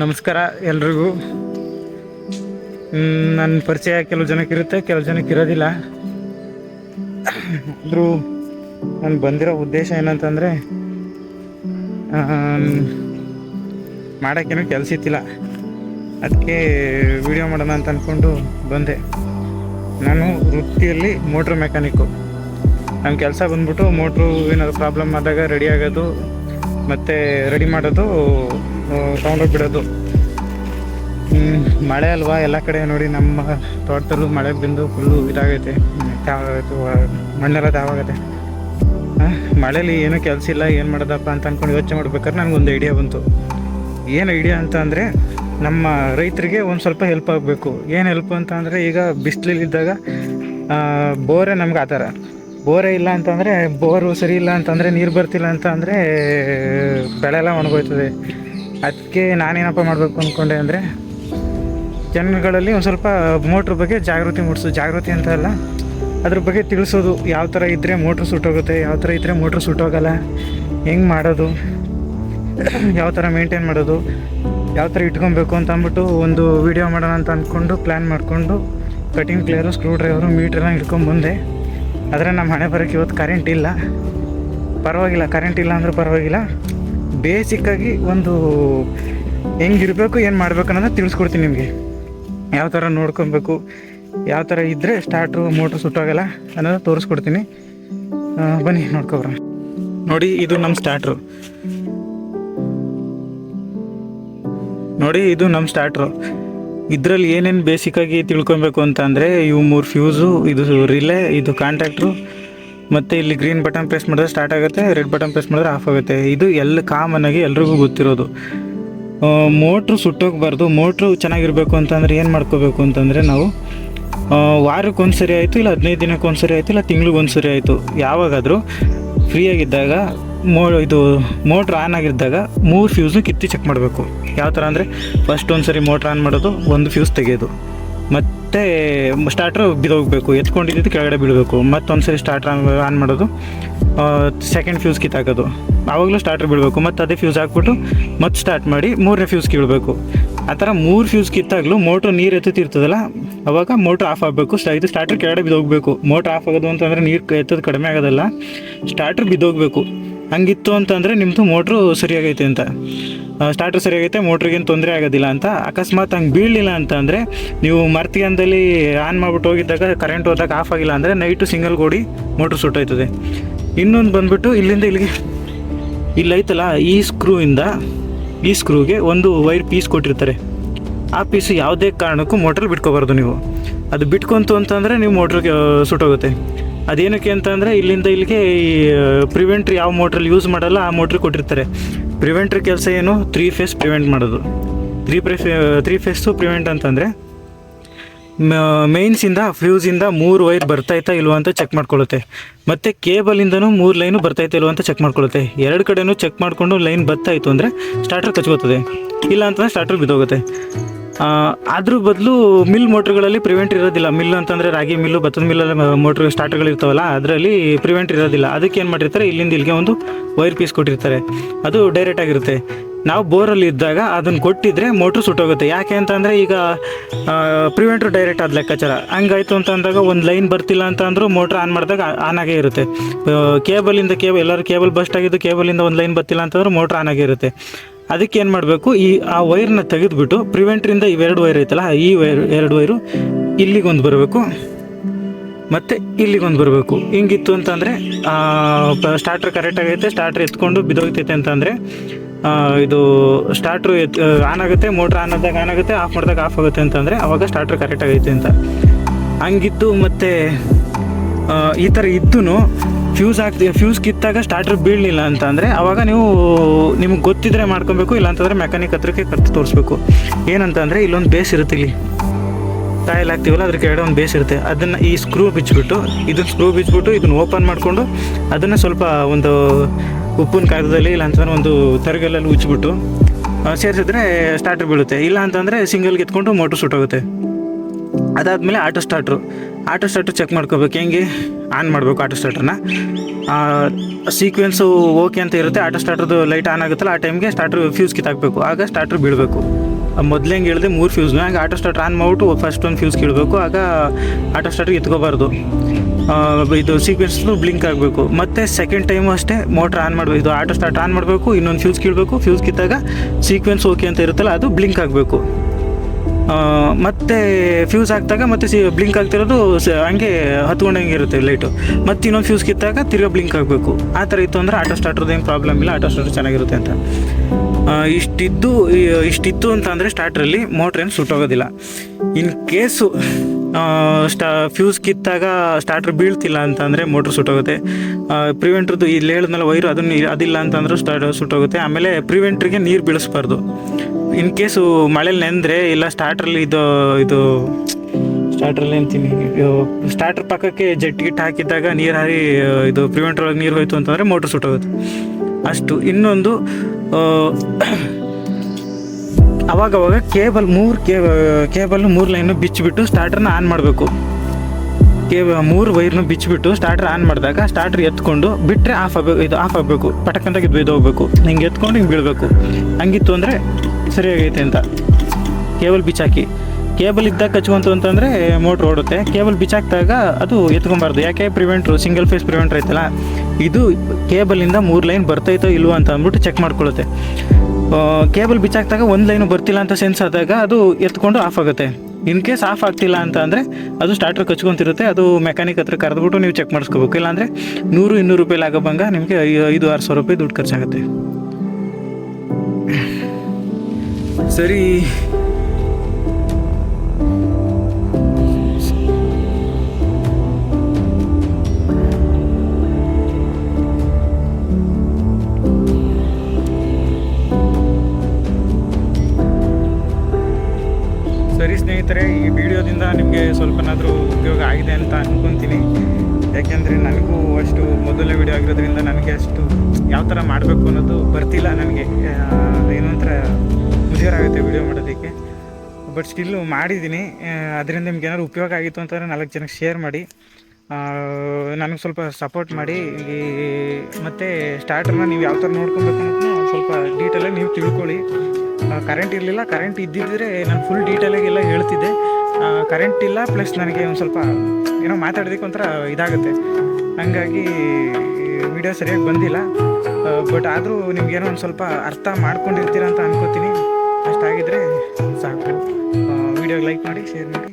ನಮಸ್ಕಾರ ಎಲ್ರಿಗೂ. ನನ್ನ ಪರಿಚಯ ಕೆಲವು ಜನಕ್ಕೆ ಇರುತ್ತೆ, ಕೆಲವು ಜನಕ್ಕೆ ಇರೋದಿಲ್ಲ. ಆದರೂ ನಾನು ಬಂದಿರೋ ಉದ್ದೇಶ ಏನಂತಂದರೆ ಮಾಡೋಕ್ಕೇನೂ ಕೆಲಸ ಇತ್ತಿಲ್ಲ. ಅದಕ್ಕೆ ವಿಡಿಯೋ ಮಾಡೋಣ ಅಂತ ಅಂದ್ಕೊಂಡು ಬಂದೆ. ನಾನು ವೃತ್ತಿಯಲ್ಲಿ ಮೋಟ್ರ್ ಮೆಕ್ಯಾನಿಕ್ಕು. ನಮ್ಮ ಕೆಲಸ ಬಂದ್ಬಿಟ್ಟು ಮೋಟ್ರು ಏನಾದರೂ ಪ್ರಾಬ್ಲಮ್ ಆದಾಗ ರೆಡಿ ಆಗೋದು, ಮತ್ತು ರೆಡಿ ಮಾಡೋದು ತೊಗೊಂಡೋಗಿ ಬಿಡೋದು ಮಳೆ ಅಲ್ವಾ? ಎಲ್ಲ ಕಡೆ ನೋಡಿ ನಮ್ಮ ತೋಟದಲ್ಲೂ ಮಳೆ ಬಿಂದು ಫುಲ್ಲು ಇದಾಗೈತೆ. ತ್ಯಾವ ಇದು, ಮಣ್ಣೆಲ್ಲ ತಾವಾಗತ್ತೆ ಮಳೇಲಿ ಏನೂ ಕೆಲಸ ಇಲ್ಲ ಏನು ಮಾಡೋದಪ್ಪ ಅಂತ ಅಂದ್ಕೊಂಡು ಯೋಚನೆ ಮಾಡ್ಬೇಕಾದ್ರೆ ನನಗೊಂದು ಐಡಿಯಾ ಬಂತು. ಏನು ಐಡಿಯಾ ಅಂತ ಅಂದರೆ ನಮ್ಮ ರೈತರಿಗೆ ಒಂದು ಸ್ವಲ್ಪ ಹೆಲ್ಪ್ ಆಗಬೇಕು. ಏನು ಹೆಲ್ಪ್ ಅಂತ ಅಂದರೆ ಈಗ ಬಿಸಿಲಿದ್ದಾಗ ಬೋರೆ ನಮ್ಗೆ ಆ ಥರ ಬೋರೆ ಇಲ್ಲ ಅಂತಂದರೆ ಬೋರು ಸರಿ ಇಲ್ಲ ಅಂತಂದರೆ ನೀರು ಬರ್ತಿಲ್ಲ ಅಂತ ಅಂದರೆ ಬೆಳೆ ಎಲ್ಲ ಒಣಗೋಯ್ತದೆ. ಅದಕ್ಕೆ ನಾನೇನಪ್ಪ ಮಾಡಬೇಕು ಅಂದ್ಕೊಂಡೆ ಅಂದರೆ ಜನಗಳಲ್ಲಿ ಒಂದು ಸ್ವಲ್ಪ ಮೋಟ್ರ್ ಬಗ್ಗೆ ಜಾಗೃತಿ ಮೂಡಿಸೋದು ಜಾಗೃತಿ ಅಂತ ಅಲ್ಲ, ಅದ್ರ ಬಗ್ಗೆ ತಿಳಿಸೋದು. ಯಾವ ಥರ ಇದ್ದರೆ ಮೋಟ್ರ್ ಸುಟ್ಟೋಗುತ್ತೆ ಯಾವ ಥರ ಇದ್ದರೆ ಮೋಟ್ರ್ ಸುಟ್ಟೋಗಲ್ಲ ಹೆಂಗೆ ಮಾಡೋದು, ಯಾವ ಥರ ಮೇಂಟೈನ್ ಮಾಡೋದು, ಯಾವ ಥರ ಇಟ್ಕೊಬೇಕು ಅಂತ ಅಂದ್ಬಿಟ್ಟು ಒಂದು ವಿಡಿಯೋ ಮಾಡೋಣ ಅಂತ ಅಂದ್ಕೊಂಡು ಪ್ಲ್ಯಾನ್ ಮಾಡಿಕೊಂಡು ಕಟಿಂಗ್ ಪ್ಲೇಯರು ಸ್ಕ್ರೂ ಡ್ರೈವರು ಮೀಟ್ರೆಲ್ಲ ಹಿಡ್ಕೊಂಡು ಬಂದೆ. ಆದರೆ ನಮ್ಮ ಹಣೆ ಬರೋಕ್ಕೆ ಇವತ್ತು ಕರೆಂಟ್ ಇಲ್ಲ. ಪರವಾಗಿಲ್ಲ ಕರೆಂಟ್ ಇಲ್ಲ ಅಂದರೂ ಪರವಾಗಿಲ್ಲ. ಬೇಸಿಕ್ಕಾಗಿ ಒಂದು ಹೆಂಗಿರಬೇಕು, ಏನು ಮಾಡಬೇಕು ಅನ್ನೋದನ್ನ ತಿಳಿಸ್ಕೊಡ್ತೀನಿ ನಿಮಗೆ. ಯಾವ ಥರ ನೋಡ್ಕೊಬೇಕು, ಯಾವ ಥರ ಇದ್ದರೆ ಸ್ಟಾರ್ಟ್ರು ಮೋಟ್ರ್ ಸುಟ್ಟೋಗಲ್ಲ ಅನ್ನೋದು ತೋರಿಸ್ಕೊಡ್ತೀನಿ. ಬನ್ನಿ ನೋಡ್ಕೊಬ್ರ ನೋಡಿ, ಇದು ನಮ್ಮ ಸ್ಟಾರ್ಟ್ರು ನೋಡಿ, ಇದು ನಮ್ಮ ಸ್ಟಾರ್ಟ್ರು ಇದರಲ್ಲಿ ಏನೇನು ಬೇಸಿಕ್ಕಾಗಿ ತಿಳ್ಕೊಬೇಕು ಅಂತ ಅಂದರೆ, ಇವು ಮೂರು ಫ್ಯೂಸು ಇದು ರಿಲೇ ಇದು ಕಾಂಟ್ಯಾಕ್ಟ್ರು ಮತ್ತು ಇಲ್ಲಿ ಗ್ರೀನ್ ಬಟನ್ ಪ್ರೆಸ್ ಮಾಡಿದ್ರೆ ಸ್ಟಾರ್ಟ್ ಆಗುತ್ತೆ ರೆಡ್ ಬಟನ್ ಪ್ರೆಸ್ ಮಾಡಿದ್ರೆ ಆಫ್ ಆಗುತ್ತೆ. ಇದು ಎಲ್ಲ ಕಾಮನ್ ಆಗಿ ಎಲ್ರಿಗೂ ಗೊತ್ತಿರೋದು. ಮೋಟ್ರು ಸುಟ್ಟೋಗ್ಬಾರ್ದು ಮೋಟ್ರು ಚೆನ್ನಾಗಿರಬೇಕು ಅಂತಂದರೆ ಏನು ಮಾಡ್ಕೋಬೇಕು ಅಂತಂದರೆ ನಾವು ವಾರಕ್ಕೊಂದು ಸರಿ ಆಯಿತು ಇಲ್ಲ ಹದಿನೈದು ದಿನಕ್ಕೆ ಒಂದು ಸರಿ ಆಯಿತು ಇಲ್ಲ ತಿಂಗ್ಳಿಗೆ ಒಂದು ಸರಿ ಆಯಿತು. ಯಾವಾಗಾದರೂ ಫ್ರೀಯಾಗಿದ್ದಾಗ ಮೋ, ಇದು ಮೋಟ್ರ್ ಆನ್ ಆಗಿದ್ದಾಗ ಮೂರು ಫ್ಯೂಸು ಕಿತ್ತಿ ಚೆಕ್ ಮಾಡಬೇಕು. ಯಾವ ಥರ ಅಂದರೆ ಫಸ್ಟ್ ಒಂದು ಸರಿ ಮೋಟ್ರ್ ಆನ್ ಮಾಡೋದು, ಒಂದು ಫ್ಯೂಸ್ ತೆಗೆಯೋದು. ಮತ್ತು ಸ್ಟಾರ್ಟ್ರ್ ಬಿದೋಗಬೇಕು ಎತ್ಕೊಂಡಿದ್ದು ಕೆಳಗಡೆ ಬೀಳಬೇಕು. ಮತ್ತೊಂದು ಸರಿ ಸ್ಟಾರ್ಟ್ರ್ ಆನ್ ಮಾಡೋದು. ಸೆಕೆಂಡ್ ಫ್ಯೂಸ್ ಕಿತ್ತಾಕೋದು ಆವಾಗಲೂ ಸ್ಟಾರ್ಟ್ರ್ ಬೀಳಬೇಕು. ಮತ್ತು ಅದೇ ಫ್ಯೂಸ್ ಹಾಕ್ಬಿಟ್ಟು ಮತ್ತೆ ಸ್ಟಾರ್ಟ್ ಮಾಡಿ ಮೂರನೇ ಫ್ಯೂಸ್ ಕೀಳಬೇಕು. ಆ ಥರ ಮೂರು ಫ್ಯೂಸ್ ಕಿತ್ತಾಗಲೂ ಮೋಟ್ರ್ ನೀರು ಎತ್ತುತ್ತಿರ್ತದಲ್ಲ ಅವಾಗ ಮೋಟ್ರ್ ಆಫ್ ಆಗಬೇಕು. ಇದು ಸ್ಟಾರ್ಟ್ರ್ ಕೆಳಗಡೆ ಬಿದ್ದೋಗ್ಬೇಕು ಮೋಟ್ರ್ ಆಫ್ ಆಗೋದು ಅಂತಂದರೆ ನೀರು ಎತ್ತೋದು ಕಡಿಮೆ ಆಗೋದಲ್ಲ ಸ್ಟಾರ್ಟ್ರ್ ಬಿದ್ದೋಗ್ಬೇಕು ಹಂಗಿತ್ತು ಅಂತಂದರೆ ನಿಮ್ಮದು ಮೋಟ್ರು ಸರಿಯಾಗೈತೆ ಅಂತ. ಸ್ಟಾರ್ಟರ್ ಸರಿಯಾಗೈತೆ, ಮೋಟ್ರಿಗೇನು ತೊಂದರೆ ಆಗೋದಿಲ್ಲ ಅಂತ. ಅಕಸ್ಮಾತ್ ಹಂಗೆ ಬೀಳಲಿಲ್ಲ ಅಂತಂದರೆ ನೀವು ಮರ್ತಿಗಂದಲ್ಲಿ ಆನ್ ಮಾಡ್ಬಿಟ್ಟು ಹೋಗಿದ್ದಾಗ ಕರೆಂಟ್ ಹೋದಾಗ ಆಫ್ ಆಗಿಲ್ಲ ಅಂದರೆ ನೈಟು ಸಿಂಗಲ್ ಗೋಡಿ ಮೋಟ್ರ್ ಸುಟ್ಟೋಯ್ತದೆ ಇನ್ನೊಂದು ಬಂದುಬಿಟ್ಟು ಇಲ್ಲಿಂದ ಇಲ್ಲಿಗೆ. ಇಲ್ಲೈತಲ್ಲ ಈ ಸ್ಕ್ರೂಯಿಂದ ಈ ಸ್ಕ್ರೂಗೆ ಒಂದು ವೈರ್ ಪೀಸ್ ಕೊಟ್ಟಿರ್ತಾರೆ. ಆ ಪೀಸು ಯಾವುದೇ ಕಾರಣಕ್ಕೂ ಮೋಟ್ರಲ್ಲಿ ಬಿಟ್ಕೋಬಾರ್ದು ನೀವು. ಅದು ಬಿಟ್ಕೊಂತು ಅಂತಂದರೆ ನೀವು ಮೋಟ್ರಿಗೆ ಸುಟ್ಟೋಗುತ್ತೆ ಅದೇನಕ್ಕೆ ಅಂತಂದರೆ ಇಲ್ಲಿಂದ ಇಲ್ಲಿಗೆ ಈ ಪ್ರಿವೆಂಟ್ರ್ ಯಾವ ಮೋಟ್ರಲ್ಲಿ ಯೂಸ್ ಮಾಡಲ್ಲ, ಆ ಮೋಟ್ರ್ ಕೊಟ್ಟಿರ್ತಾರೆ. ಪ್ರಿವೆಂಟ್ರ್ ಕೆಲಸ ಏನು? ತ್ರೀ ಫೇಸ್ ಪ್ರಿವೆಂಟ್ ಮಾಡೋದು. ತ್ರೀ ಪ್ರೆ ತ್ರೀ ಫೇಸು ಪ್ರಿವೆಂಟ್ ಅಂತಂದರೆ ಮೇನ್ಸಿಂದ ಫ್ಯೂಸಿಂದ ಮೂರು ವೈರ್ ಬರ್ತೈತಾ ಇಲ್ವ ಅಂತ ಚೆಕ್ ಮಾಡ್ಕೊಳ್ಳುತ್ತೆ. ಮತ್ತು ಕೇಬಲಿಂದನೂ ಮೂರು ಲೈನು ಬರ್ತಾಯ್ತಾ ಇಲ್ವ ಅಂತ ಚೆಕ್ ಮಾಡ್ಕೊಳ್ಳುತ್ತೆ. ಎರಡು ಕಡೆಯೂ ಚೆಕ್ ಮಾಡಿಕೊಂಡು ಲೈನ್ ಬರ್ತಾಯಿತ್ತು ಅಂದರೆ ಸ್ಟಾರ್ಟರ್ ಕಚ್ಕೋತದೆ. ಇಲ್ಲ ಅಂತಂದರೆ ಸ್ಟಾರ್ಟರ್ ಬಿದ್ದೋಗುತ್ತೆ. ಅದ್ರ ಬದಲು ಮಿಲ್ ಮೋಟ್ರ್ಗಳಲ್ಲಿ ಪ್ರಿವೆಂಟ್ ಇರೋದಿಲ್ಲ. ಮಿಲ್ ಅಂತಂದರೆ ರಾಗಿ ಮಿಲ್ಲು ಭತ್ತದ ಮಿಲ್ಲಲ್ಲಿ ಮೋಟ್ರ್ ಸ್ಟಾರ್ಟರ್ಗಳು ಇರ್ತಾವಲ್ಲ ಅದರಲ್ಲಿ ಪ್ರಿವೆಂಟ್ ಇರೋದಿಲ್ಲ. ಅದಕ್ಕೆ ಏನು ಮಾಡಿರ್ತಾರೆ, ಇಲ್ಲಿಂದ ಇಲ್ಲಿಗೆ ಒಂದು ವೈರ್ ಪೀಸ್ ಕೊಟ್ಟಿರ್ತಾರೆ. ಅದು ಡೈರೆಕ್ಟ್ ಆಗಿರುತ್ತೆ. ನಾವು ಬೋರಲ್ಲಿ ಇದ್ದಾಗ ಅದನ್ನು ಕೊಟ್ಟಿದ್ರೆ ಮೋಟ್ರ್ ಸುಟ್ಟೋಗುತ್ತೆ. ಯಾಕೆ ಅಂತಂದರೆ ಈಗ ಪ್ರಿವೆಂಟ್ರು ಡೈರೆಕ್ಟ್ ಆದ ಲೆಕ್ಕಾಚಾರ. ಹಂಗಾಯ್ತು ಅಂತ ಅಂದಾಗ ಒಂದು ಲೈನ್ ಬರ್ತಿಲ್ಲ ಅಂತ ಅಂದರೂ ಮೋಟ್ರ್ ಆನ್ ಮಾಡಿದಾಗ ಆನ್ ಆಗೇ ಇರುತ್ತೆ. ಕೇಬಲಿಂದ ಕೇಬಲ್ ಎಲ್ಲರೂ ಕೇಬಲ್ ಬಸ್ಟ್ ಆಗಿದ್ದು ಕೇಬಲಿಂದ ಒಂದು ಲೈನ್ ಬರ್ತಿಲ್ಲ ಅಂತಂದ್ರೆ ಮೋಟ್ರ್ ಆನ್ ಆಗೇ ಇರುತ್ತೆ. ಅದಕ್ಕೆ ಏನು ಮಾಡಬೇಕು? ಈ, ಆ ವೈರ್ನ ತೆಗೆದುಬಿಟ್ಟು ಪ್ರಿವೆಂಟ್ರಿಂದ ಇವೆರಡು ವೈರ್ ಐತಲ್ಲ, ಈ ವೈರ್, ಎರಡು ವೈರು ಇಲ್ಲಿಗೊಂದು ಬರಬೇಕು. ಮತ್ತು ಇಲ್ಲಿಗೊಂದು ಬರಬೇಕು. ಹಿಂಗಿತ್ತು ಅಂತಂದರೆ ಸ್ಟಾರ್ಟ್ರ್ ಕರೆಕ್ಟಾಗೈತೆ ಸ್ಟಾರ್ಟ್ರ್ ಎತ್ಕೊಂಡು ಬಿದ್ದೋಗ್ತೈತೆ ಅಂತಂದರೆ ಇದು ಸ್ಟಾರ್ಟ್ರು ಎತ್ ಆನ್ ಆಗುತ್ತೆ ಮೋಟ್ರ್ ಆನ್ ಆದಾಗ ಆನ್ ಆಗುತ್ತೆ ಆಫ್ ಮಾಡಿದಾಗ ಆಫ್ ಆಗುತ್ತೆ ಅಂತಂದರೆ ಅವಾಗ ಸ್ಟಾರ್ಟ್ರ್ ಕರೆಕ್ಟಾಗೈತೆ ಅಂತ. ಹಂಗಿತ್ತು ಮತ್ತು ಈ ಥರ ಇದ್ದೂ ಫ್ಯೂಸ್ ಹಾಕ್ತಿ ಫ್ಯೂಸ್ ಕಿತ್ತಾಗ ಸ್ಟಾರ್ಟರ್ ಬೀಳಲಿಲ್ಲ ಅಂತ ಅಂದರೆ ಅವಾಗ ನೀವು ನಿಮ್ಗೆ ಗೊತ್ತಿದ್ರೆ ಮಾಡ್ಕೊಬೇಕು, ಇಲ್ಲ ಅಂತಂದರೆ ಮೆಕ್ಯಾನಿಕ್ ಹತ್ರಕ್ಕೆ ಕತ್ತು ತೋರಿಸ್ಬೇಕು. ಏನಂತಂದರೆ ಇಲ್ಲೊಂದು ಬೇಸ್ ಇರುತ್ತೆ ಇಲ್ಲಿ. ಕಾಯಿಲ್ ಹಾಕ್ತೀವಲ್ಲ ಅದ್ರ ಕೆಳಗಡೆ ಒಂದು ಬೇಸ್ ಇರುತ್ತೆ. ಅದನ್ನು ಈ ಸ್ಕ್ರೂ ಬಿಚ್ಚಿಬಿಟ್ಟು ಇದನ್ನು ಸ್ಕ್ರೂ ಬಿಚ್ಚಿಬಿಟ್ಟು ಇದನ್ನು ಓಪನ್ ಮಾಡಿಕೊಂಡು ಅದನ್ನು ಸ್ವಲ್ಪ ಒಂದು ಉಪ್ಪಿನ ಕಾಗದದಲ್ಲಿ, ಇಲ್ಲ ಅಂತಂದ್ರೆ ಒಂದು ತರಗಲ್ಲಲ್ಲಿ ಉಚ್ಚಿಬಿಟ್ಟು ಸೇರಿಸಿದ್ರೆ ಸ್ಟಾರ್ಟರ್ ಬೀಳುತ್ತೆ. ಇಲ್ಲ ಅಂತಂದರೆ ಸಿಂಗಲ್ ಎತ್ಕೊಂಡು ಮೋಟ್ರ್ ಸುಟ್ಟೋಗುತ್ತೆ ಅದಾದಮೇಲೆ auto starter auto starter check ಮಾಡ್ಕೋಬೇಕು. ಹೆಂಗೆ? ಆನ್ ಮಾಡಬೇಕು ಆಟೋ ಸ್ಟಾರ್ಟರ್ನ. ಸೀಕ್ವೆನ್ಸು ಓಕೆ ಅಂತ ಇರುತ್ತೆ. ಆಟೋ ಸ್ಟಾರ್ಟರ್ದು ಲೈಟ್ ಆನ್ ಆಗುತ್ತಲ್ಲ, ಆ ಟೈಮ್ಗೆ ಸ್ಟಾರ್ಟರ್ ಫ್ಯೂಸ್ ಕಿತ್ತಾಕಬೇಕು. ಆಗ ಸ್ಟಾರ್ಟರ್ ಬೀಳಬೇಕು. ಮೊದಲೇ ಹೆಂಗೆ ಹೇಳಿದೆ, ಮೂರು ಫ್ಯೂಸ್ನ. ಹಾಗೆ ಆಟೋ ಸ್ಟಾರ್ಟರ್ ಆನ್ ಮಾಡ್ಬಿಟ್ಟು ಫಸ್ಟ್ ಒಂದು ಫ್ಯೂಸ್ ಕೀಳಬೇಕು. ಆಗ ಆಟೋ ಸ್ಟಾರ್ಟರ್ ಎತ್ಕೋಬಾರ್ದು. ಇದು ಸೀಕ್ವೆನ್ಸ್ ಬ್ಲಿಂಕ್ ಆಗಬೇಕು. ಮತ್ತು ಸೆಕೆಂಡ್ ಟೈಮು ಅಷ್ಟೇ ಮೋಟ್ರ್ ಆನ್ ಮಾಡಬೇಕು. ಇದು ಆಟೋ ಸ್ಟಾರ್ಟ್ ಆನ್ ಮಾಡಬೇಕು, ಇನ್ನೊಂದು ಫ್ಯೂಸ್ ಕೀಳಬೇಕು. ಫ್ಯೂಸ್ ಕಿತ್ತಾಗ ಸೀಕ್ವೆನ್ಸ್ ಓಕೆ ಅಂತ ಇರುತ್ತಲ್ಲ, ಅದು ಬ್ಲಿಂಕ್ ಆಗಬೇಕು. ಮತ್ತೆ ಫ್ಯೂಸ್ ಹಾಕಿದಾಗ ಮತ್ತೆ ಸಿ ಬ್ಲಿಂಕ್ ಆಗ್ತಿರೋದು ಹಂಗೆ ಹತ್ಕೊಂಡಂಗೆ ಇರುತ್ತೆ ಲೈಟು ಮತ್ತೆ ಇನ್ನೊಂದು ಫ್ಯೂಸ್ ಕಿತ್ತಾಗ ತಿರ್ಗಾ ಬ್ಲಿಂಕ್ ಆಗಬೇಕು. ಆ ಥರ ಇತ್ತು ಅಂದರೆ ಆಟೋ ಸ್ಟಾರ್ಟ್ರದ್ದು ಏನು ಪ್ರಾಬ್ಲಮ್ ಇಲ್ಲ ಆಟೋ ಸ್ಟಾರ್ಟರ್ ಚೆನ್ನಾಗಿರುತ್ತೆ ಅಂತ. ಇಷ್ಟಿದ್ದು ಇಷ್ಟಿತ್ತು ಅಂತ ಅಂದರೆ ಸ್ಟಾರ್ಟ್ರಲ್ಲಿ ಮೋಟ್ರ್ ಏನು ಸುಟ್ಟೋಗೋದಿಲ್ಲ ಇನ್ ಕೇಸು ಸ್ಟಾ ಫ್ಯೂಸ್ ಕಿತ್ತಾಗ ಸ್ಟಾರ್ಟರ್ ಬೀಳ್ತಿಲ್ಲ ಅಂತಂದರೆ ಮೋಟ್ರ್ ಸುಟ್ಟೋಗುತ್ತೆ. ಪ್ರಿವೆಂಟ್ರದ್ದು ಇಲ್ಲಿ ಹೇಳಿದ್ಮೇಲೆ ವೈರು ಅದನ್ನು ಅದಿಲ್ಲ ಅಂತಂದ್ರೂ ಸ್ಟಾರ್ಟ್ ಸುಟ್ಟೋಗುತ್ತೆ. ಆಮೇಲೆ ಪ್ರಿವೆಂಟ್ರಿಗೆ ನೀರು ಬೀಳಿಸ್ಬಾರ್ದು. ಇನ್ ಕೇಸು ಮಳೇಲಿ ನೆಂದರೆ ಇಲ್ಲ ಸ್ಟಾರ್ಟ್ರಲ್ಲಿ ಇದು ಇದು ಸ್ಟಾರ್ಟ್ರಲ್ಲಿ ಅಂತೀನಿ. ಸ್ಟಾರ್ಟರ್ ಪಕ್ಕಕ್ಕೆ ಜೆಟ್ ಗಿಟ್ಟು ಹಾಕಿದ್ದಾಗ ನೀರು ಹಾರಿ, ಇದು ಪ್ರಿವೆಂಟ್ರೊಳಗೆ ನೀರು ಹೋಯ್ತು ಅಂತಂದರೆ ಮೋಟ್ರ್ ಸುಟ್ಟೋಗುತ್ತೆ. ಅಷ್ಟು. ಇನ್ನೊಂದು ಅವಾಗವಾಗ ಕೇಬಲ್ ಮೂರು ಕೇಬ ಕೇಬಲ್ ಮೂರು ಲೈನು ಬಿಚ್ಚಿಬಿಟ್ಟು ಸ್ಟಾರ್ಟರ್ನ ಆನ್ ಮಾಡಬೇಕು. ಕೇಬಲ್ ಮೂರು ವೈರ್ನ ಬಿಚ್ಚಿಬಿಟ್ಟು ಸ್ಟಾರ್ಟರ್ ಆನ್ ಮಾಡಿದಾಗ ಸ್ಟಾರ್ಟರ್ ಎತ್ಕೊಂಡು ಬಿಟ್ಟರೆ ಆಫ್ ಆಗಬೇಕು ಇದು ಆಫ್ ಆಗಬೇಕು. ಪಟಕಂತಾಗಿ ಇದು ಇದು ಹೋಗ್ಬೇಕು. ಹಿಂಗೆ ಎತ್ಕೊಂಡು ಹಿಂಗೆ ಬೀಳಬೇಕು. ಹಂಗಿತ್ತು ಅಂದರೆ ಸರಿಯಾಗೈತೆ ಅಂತ. ಕೇಬಲ್ ಬಿಚ್ಚಾಕಿ. ಕೇಬಲ್ ಇದ್ದಾಗ ಕಚ್ಕೊಂತು ಅಂತಂದರೆ ಮೋಟ್ರ್ ಓಡುತ್ತೆ. ಕೇಬಲ್ ಬಿಚ್ಚಾಕ್ದಾಗ ಅದು ಎತ್ಕೊಬಾರ್ದು. ಯಾಕೆ? ಪ್ರಿವೆಂಟ್ರು ಸಿಂಗಲ್ ಫೇಸ್ ಪ್ರಿವೆಂಟ್ರ್ ಐತಲ್ಲ? ಇದು ಕೇಬಲಿಂದ ಮೂರು ಲೈನ್ ಬರ್ತೈತೋ ಇಲ್ವೋ ಅಂತ ಅಂದ್ಬಿಟ್ಟು ಚೆಕ್ ಮಾಡ್ಕೊಳ್ಳುತ್ತೆ ಕೇಬಲ್ ಬಿಚ್ಚಾಕ್ದಾಗ ಒಂದು ಲೈನು ಬರ್ತಿಲ್ಲ ಅಂತ ಸೆನ್ಸ್ ಆದಾಗ ಅದು ಎತ್ಕೊಂಡು ಆಫ್ ಆಗುತ್ತೆ. ಇನ್ ಕೇಸ್ ಆಫ್ ಆಗ್ತಿಲ್ಲ ಅಂತ ಅಂದರೆ ಅದು ಸ್ಟಾರ್ಟರ್ ಕಚ್ಕೊಂತಿರುತ್ತೆ, ಅದು ಮೆಕ್ಯಾನಿಕ್ ಹತ್ರ ಕರೆದ್ಬಿಟ್ಟು ನೀವು ಚೆಕ್ ಮಾಡಿಸ್ಕೋಬೇಕು. ಇಲ್ಲಾಂದರೆ ನೂರು ಇನ್ನೂರು ರೂಪಾಯಿ ಆಗೋಬಂಗ ನಿಮಗೆ ಐದು, ಆರು ಸಾವಿರ ರೂಪಾಯಿ ದುಡ್ಡು ಖರ್ಚಾಗುತ್ತೆ. ಸರಿ ಸರಿ ಸ್ನೇಹಿತರೆ, ಈ ವಿಡಿಯೋದಿಂದ ನಿಮಗೆ ಸ್ವಲ್ಪನಾದರೂ ಉಪಯೋಗ ಆಗಿದೆ ಅಂತ ಅಂದ್ಕೊತೀನಿ ಯಾಕೆಂದರೆ ನನಗೂ ಅಷ್ಟು ಮೊದಲನೇ ವಿಡಿಯೋ ಆಗಿರೋದ್ರಿಂದ ನನಗೆ ಅಷ್ಟು ಯಾವ ಥರ ಮಾಡಬೇಕು ಅನ್ನೋದು ಬರ್ತಿಲ್ಲ ನನಗೆ. ಏನಂತರ ಮುಜುಗರಾಗುತ್ತೆ ವಿಡಿಯೋ ಮಾಡೋದಕ್ಕೆ. ಬಟ್ ಸ್ಟಿಲ್ಲು ಮಾಡಿದ್ದೀನಿ. ಅದರಿಂದ ನಿಮ್ಗೆ ಏನಾದ್ರು ಉಪಯೋಗ ಆಗಿತ್ತು ಅಂತಂದರೆ ನಾಲ್ಕು ಜನಕ್ಕೆ ಶೇರ್ ಮಾಡಿ. ನನಗೆ ಸ್ವಲ್ಪ ಸಪೋರ್ಟ್ ಮಾಡಿ. ಈ, ಮತ್ತು ಸ್ಟಾರ್ಟರ್ನ ನೀವು ಯಾವ ಥರ ನೋಡ್ಕೊಬೇಕು ಅಂತ ಸ್ವಲ್ಪ ಡೀಟೇಲಾಗಿ ನೀವು ತಿಳ್ಕೊಳ್ಳಿ. ಕರೆಂಟ್ ಇರಲಿಲ್ಲ ಕರೆಂಟ್ ಇದ್ದಿದ್ದರೆ ನಾನು ಫುಲ್ ಡೀಟೇಲಾಗೆಲ್ಲ ಹೇಳ್ತಿದ್ದೆ. ಕರೆಂಟ್ ಇಲ್ಲ ಪ್ಲಸ್ ನನಗೆ ಒಂದು ಸ್ವಲ್ಪ ಏನೋ ಮಾತಾಡೋದಕ್ಕೆ ಒಂಥರ ಇದಾಗುತ್ತೆ. ಹಾಗಾಗಿ ವಿಡಿಯೋ ಸರಿಯಾಗಿ ಬಂದಿಲ್ಲ. ಬಟ್ ಆದರೂ ನಿಮ್ಗೇನೋ ಒಂದು ಸ್ವಲ್ಪ ಅರ್ಥ ಮಾಡ್ಕೊಂಡಿರ್ತೀರ ಅಂತ ಅನ್ಕೋತೀನಿ. ಅಷ್ಟಾಗಿದ್ದರೆ ಸಾಕು. ವಿಡಿಯೋಗೆ ಲೈಕ್ ಮಾಡಿ ಶೇರ್ ಮಾಡಿ.